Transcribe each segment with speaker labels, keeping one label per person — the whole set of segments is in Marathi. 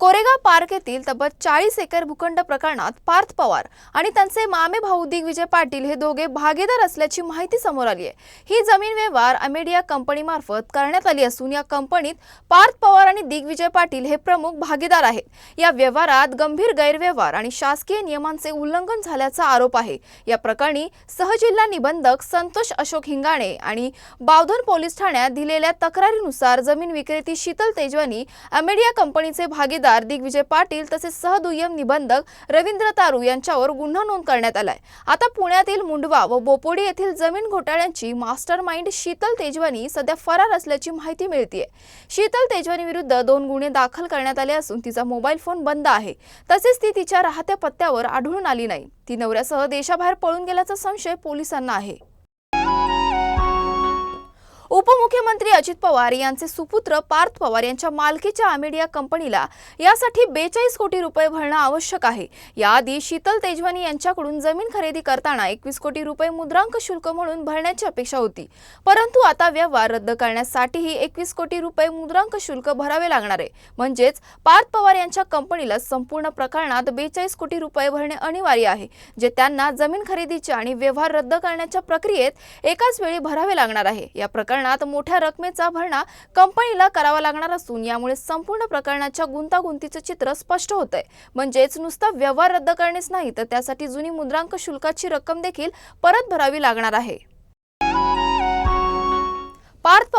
Speaker 1: कोरेगाव पार्क येथील तब्बल चाळीस एकर भूखंड प्रकरणात पार्थ पवार आणि त्यांचे मामे भाऊ दिग्विजय पाटील हे दोघे भागीदार असल्याची माहिती समोर आली आहे. ही जमीन व्यवहार अमेडिया कंपनीमार्फत करण्यात आली असून या कंपनीत पार्थ पवार आणि दिग्विजय पाटील हे प्रमुख भागीदार आहेत. या व्यवहारात गंभीर गैरव्यवहार आणि शासकीय नियमांचे उल्लंघन झाल्याचा आरोप आहे. या प्रकरणी सहजिल्हा निबंधक संतोष अशोक हिंगाणे आणि बावधन पोलीस ठाण्यात दिलेल्या तक्रारीनुसार जमीन विक्रेती शीतल तेजवानी अमेडिया कंपनीचे भागीदार दिग्विजय पाटील तसेच सहदुय्यम निबंधक रवींद्र तारू यांच्यावर गुन्हा नोंद करण्यात आलाय. आता पुण्यातील मुंडवा व बोपोडी येथील जमीन घोटाळ्यांची मास्टर माइंड शीतल तेजवानी सध्या फरार असल्याची माहिती मिळते शीतल तेजवानी विरुद्ध दोन गुन्हे दाखल करण्यात आले असून तिचा मोबाईल फोन बंद आहे. तसेच ती तिच्या राहत्या पत्त्यावर आढळून आली नाही. ती नवऱ्यासह देशाबाहेर पळून गेल्याचा संशय पोलिसांना आहे. उपमुख्यमंत्री अजित पवार यांचे सुपुत्र पार्थ पवार यांच्या मालकीच्या आमेडिया कंपनीला यासाठी बेचाळीस कोटी रुपये भरणं आवश्यक आहे. याआधी शीतल तेजवानी यांच्याकडून जमीन खरेदी करताना एकवीस कोटी रुपये मुद्रांक शुल्क म्हणून भरण्याची अपेक्षा होती. परंतु आता व्यवहार रद्द करण्यासाठीही एकवीस कोटी रुपये मुद्रांक शुल्क भरावे लागणार आहे. म्हणजेच पार्थ पवार यांच्या कंपनीला संपूर्ण प्रकरणात बेचाळीस कोटी रुपये भरणे अनिवार्य आहे. जे त्यांना जमीन खरेदीच्या आणि व्यवहार रद्द करण्याच्या प्रक्रियेत एकाच वेळी भरावे लागणार आहे. या प्रकरणात मोठ्या रकमेचा भरणा कंपनीला करावा लागणार असून यामुळे संपूर्ण प्रकरणाच्या गुंतागुंतीचं चित्र स्पष्ट होत आहे म्हणजेच नुसता व्यवहार रद्द करणेच नाही तर त्यासाठी जुनी मुद्रांक शुल्काची रक्कम देखील परत भरावी लागणार आहे.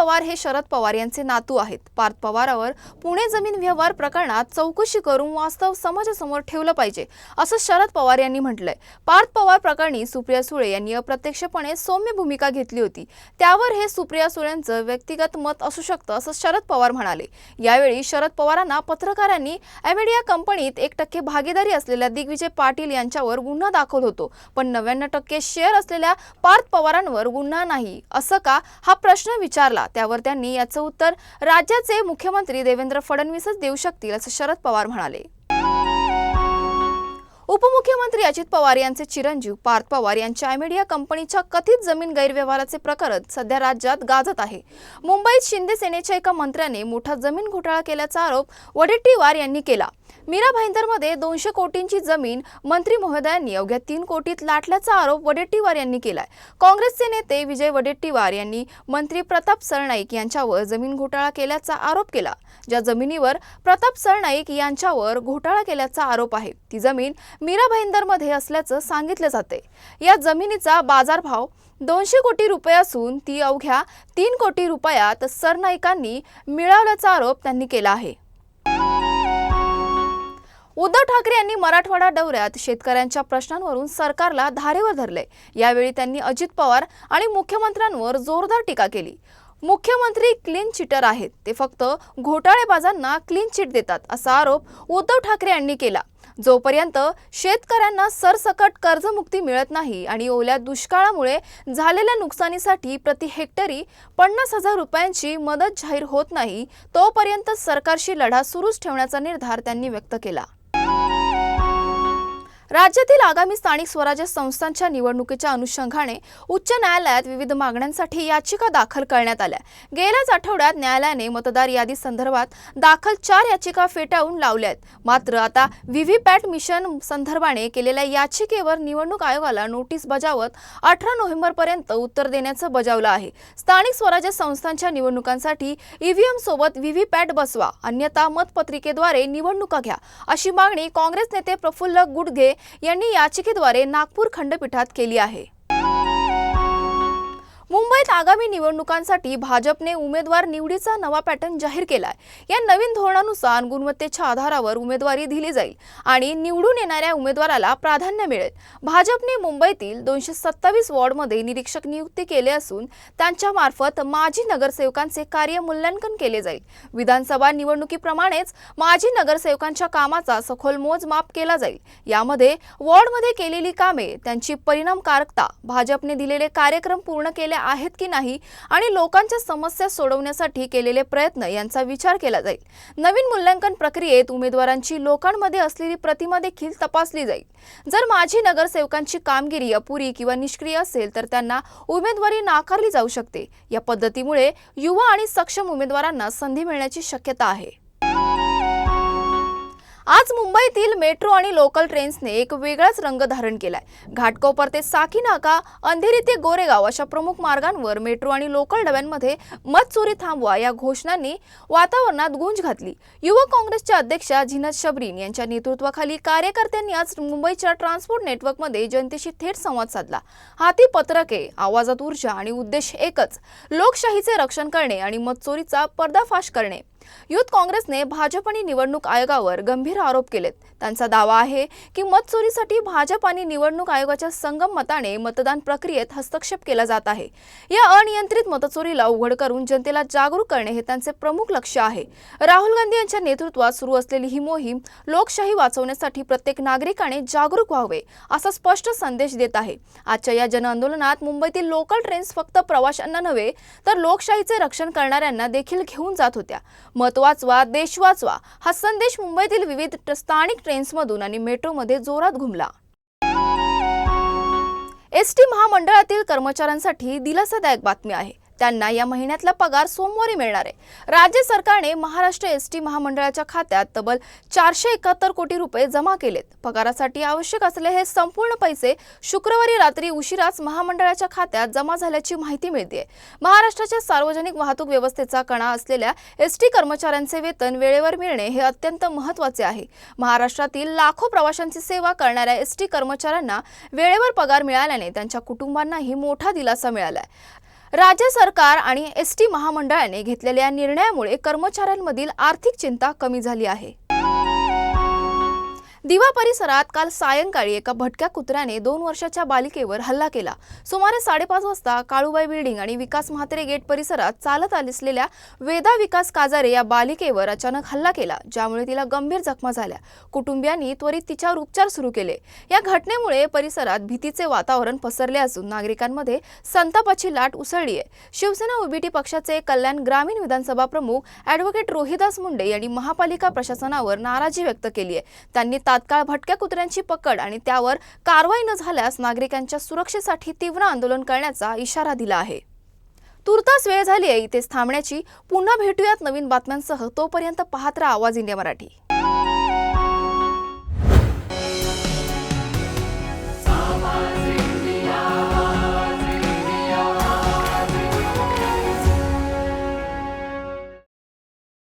Speaker 1: पवार हे शरद पवार यांचे नातू आहेत. पार्थ पवारावर पुणे जमीन व्यवहार प्रकरणात चौकशी करून वास्तव समाजासमोर ठेवलं पाहिजे असं शरद पवार यांनी म्हटलंय. पार्थ पवार प्रकरणी सुप्रिया सुळे यांनी अप्रत्यक्षपणे सौम्य भूमिका घेतली होती. त्यावर हे सुप्रिया सुळेंचं व्यक्तिगत मत असू शकतं असं शरद पवार म्हणाले. यावेळी शरद पवारांना पत्रकारांनी अमेडिया कंपनीत एक टक्के भागीदारी असलेल्या दिग्विजय पाटील यांच्यावर गुन्हा दाखल होतो पण नव्याण्णव टक्के शेअर असलेल्या पार्थ पवारांवर गुन्हा नाही असं का? हा प्रश्न विचारला. त्यावर त्यांनी याचं उत्तर राज्याचे मुख्यमंत्री देवेंद्र फडणवीसच देऊ शकतील असं शरद पवार म्हणाले. उपमुख्यमंत्री अजित पवार यांचे चिरंजीव पार्थ पवार यांच्या अमेडिया कंपनीच्या कथित जमीन गैरव्यवहाराचे प्रकरण सध्या राज्यात गाजत आहे. मुंबईत शिंदे सेनेच्या एका मंत्र्याने मोठा जमीन घोटाळा केल्याचा आरोप वडेट्टीवार यांनी केला. मीरा भाईंदरमध्ये दोनशे कोटींची जमीन मंत्री महोदयांनी अवघ्या तीन कोटीत लाटल्याचा आरोप वडेट्टीवार यांनी केलाय. काँग्रेसचे नेते विजय वडेट्टीवार यांनी मंत्री प्रताप सरनाईक यांच्यावर जमीन घोटाळा केल्याचा आरोप केला. ज्या जमिनीवर प्रताप सरनाईक यांच्यावर घोटाळा केल्याचा आरोप आहे ती जमीन मीरा भाईंदरमध्ये असल्याचं सांगितलं जाते या जमिनीचा बाजारभाव दोनशे कोटी रुपये असून ती अवघ्या तीन कोटी रुपयात सरनाईकांनी मिळवल्याचा आरोप त्यांनी केला आहे. उद्धव ठाकरे यांनी मराठवाडा दौऱ्यात शेतकऱ्यांच्या प्रश्नांवरून सरकारला धारेवर धरले. यावेळी त्यांनी अजित पवार आणि मुख्यमंत्र्यांवर जोरदार टीका केली. मुख्यमंत्री क्लीन चिटर आहेत. ते फक्त घोटाळेबाजांना क्लीन चिट देतात असा आरोप उद्धव ठाकरे यांनी केला. जोपर्यंत शेतकऱ्यांना सरसकट कर्जमुक्ती मिळत नाही आणि ओल्या दुष्काळामुळे झालेल्या नुकसानीसाठी प्रति हेक्टरी पन्नास हजार रुपयांची मदत जाहीर होत नाही तोपर्यंत सरकारशी लढा सुरूच ठेवण्याचा निर्धार त्यांनी व्यक्त केला. राज्यातील आगामी स्थानिक स्वराज्य संस्थांच्या निवडणुकीच्या अनुषंगाने उच्च न्यायालयात विविध मागण्यांसाठी याचिका दाखल करण्यात आल्या. गेल्याच आठवड्यात न्यायालयाने मतदार यादी संदर्भात दाखल चार याचिका फेटाळून लावल्या आहेत मात्र आता व्हीव्हीपॅट मिशन संदर्भाने केलेल्या याचिकेवर निवडणूक आयोगाला नोटीस बजावत अठरा नोव्हेंबरपर्यंत उत्तर देण्याचं बजावलं आहे. स्थानिक स्वराज्य संस्थांच्या निवडणुकांसाठी ईव्हीएम सोबत व्हीव्हीपॅट बसवा अन्यथा मतपत्रिकेद्वारे निवडणुका घ्या अशी मागणी काँग्रेस नेते प्रफुल्ल गुडघे यांनी याचिकेद्वारे नागपूर खंडपीठात केली आहे. मुंबईत आगामी निवडणुकांसाठी भाजपने उमेदवार निवडीचा नवा पॅटर्न जाहीर केलाय. या नवीन धोरणानुसार गुणवत्तेच्या आधारावर उमेदवारी दिली जाईल आणि निवडून येणाऱ्या उमेदवाराला प्राधान्य मिळेल. भाजपने मुंबईतील दोनशे सत्तावीस वॉर्डमध्ये निरीक्षक नियुक्ती केले असून त्यांच्या मार्फत माजी नगरसेवकांचे कार्य मूल्यांकन केले जाईल. विधानसभा निवडणुकीप्रमाणेच माजी नगरसेवकांच्या कामाचा सखोल मोजमाप केला जाईल. यामध्ये वॉर्डमध्ये केलेली कामे त्यांची परिणामकारकता भाजपने दिलेले कार्यक्रम पूर्ण केले आहेत की नाही आणि लोकांच्या समस्या सोडवण्यासाठी केलेले प्रयत्न यांचा विचार केला जाईल. नवीन मूल्यांकन प्रक्रियेत उमेदवारांची लोकांमध्ये असलेली प्रतिमा देखील तपासली जाईल. जर माझी नगरसेवकांची कामगिरी अपुरी किंवा निष्क्रिय असेल तर त्यांना उमेदवारी नाकारली जाऊ शकते. या पद्धतीमुळे युवा आणि सक्षम उमेदवारांना संधी मिळण्याची शक्यता आहे. आज मुंबईतील मेट्रो आणि लोकल ट्रेन्सने एक वेगळाच रंग धारण केलाय. घाटकोपर ते साकी नाका अंधेरी ते गोरेगाव अशा प्रमुख मार्गांवर मेट्रो आणि लोकल डब्यांमध्ये मतचोरी थांबवा या घोषणांनी वातावरणात गुंज घातली. युवक काँग्रेसच्या अध्यक्षा झिनत शबरीन यांच्या नेतृत्वाखाली कार्यकर्त्यांनी आज मुंबईच्या ट्रान्सपोर्ट नेटवर्कमध्ये जनतेशी थेट संवाद साधला. हाती पत्रके आवाजात ऊर्जा आणि उद्देश एकच लोकशाहीचे रक्षण करणे आणि मतचोरीचा पर्दाफाश करणे. युथ काँग्रेसने भाजप आणि निवडणूक आयोगावर गंभीर आरोप केलेत. त्यांचा दावा आहे की मतचोरीसाठी भाजप आणि निवडणूक आयोगाच्या संगम मताने मतदान प्रक्रियेत हस्तक्षेप केला जात आहे. या अनियंत्रित मतचोरीला उघड करून जनतेला जागरूक करणे हे त्यांचे प्रमुख लक्ष आहे. राहुल गांधी यांच्या नेतृत्वात सुरू असलेली ही मोहीम लोकशाही वाचवण्यासाठी प्रत्येक नागरिकाने जागरूक व्हावे असा स्पष्ट संदेश देत आहे. आजच्या या जनआंदोलनात मुंबईतील लोकल ट्रेन्स फक्त प्रवाशांना नव्हे तर लोकशाहीचे रक्षण करणाऱ्यांना देखील घेऊन जात होत्या. मत वाचवा देश वाचवा हा संदेश मुंबईतील विविध स्थानिक ट्रेन्समधून आणि मेट्रोमध्ये जोरात घुमला. एस टी महामंडळातील कर्मचाऱ्यांसाठी दिलासादायक बातमी आहे. त्यांना या महिन्यातला पगार सोमवारी मिळणार आहे. राज्य सरकारने महाराष्ट्र एस टी महामंडळाच्या खात्यात तब्बल चारशे एकाहत्तर कोटी रुपये जमा केलेत. पगारासाठी आवश्यक असलेले हे संपूर्ण पैसे शुक्रवारी रात्री उशिराच महामंडळाच्या खात्यात जमा झाल्याची माहिती मिळते महाराष्ट्राच्या सार्वजनिक वाहतूक व्यवस्थेचा कणा असलेल्या एस टी कर्मचाऱ्यांचे वेतन वेळेवर मिळणे हे अत्यंत महत्त्वाचे आहे. महाराष्ट्रातील लाखो प्रवाशांची सेवा करणाऱ्या एस टी कर्मचाऱ्यांना वेळेवर पगार मिळाल्याने त्यांच्या कुटुंबांनाही मोठा दिलासा मिळालाय. राज्य सरकार आणि एस टी महामंडळाने घेतलेल्या निर्णयामुळे कर्मचाऱ्यांमधील आर्थिक चिंता कमी झाली आहे. दिवा परिसरात काल सायंकाळी एका भटक्या कुत्र्याने दोन वर्षाच्या बालिकेवर हल्ला केला. सुमारे साडेपाच वाजता काळूबाई बिल्डिंग आणि विकास म्हात्रे गेट परिसरात चालत असलेल्या वेदा विकास काजारे या बालिकेवर अचानक हल्ला केला ज्यामुळे तिला गंभीर जखमा झाल्या. कुटुंबियांनी त्वरित तिच्यावर उपचार सुरू केले. या घटनेमुळे परिसरात भीतीचे वातावरण पसरले असून नागरिकांमध्ये संतापाची लाट उसळली आहे. शिवसेना ओबीटी पक्षाचे कल्याण ग्रामीण विधानसभा प्रमुख ॲडव्होकेट रोहिदास मुंडे यांनी महापालिका प्रशासनावर नाराजी व्यक्त केली आहे. त्यांनी तात्काळ भटक्या कुत्र्यांची पकड आणि त्यावर कारवाई न झाल्यास नागरिकांच्या सुरक्षेसाठी तीव्र आंदोलन करण्याचा इशारा दिला आहे. तुर्तास वेळ झाली आहे. इथेच थांबण्याची. पुन्हा भेटूयात नवीन बातम्यांसह. तोपर्यंत पाहत राहा आवाज इंडिया मराठी.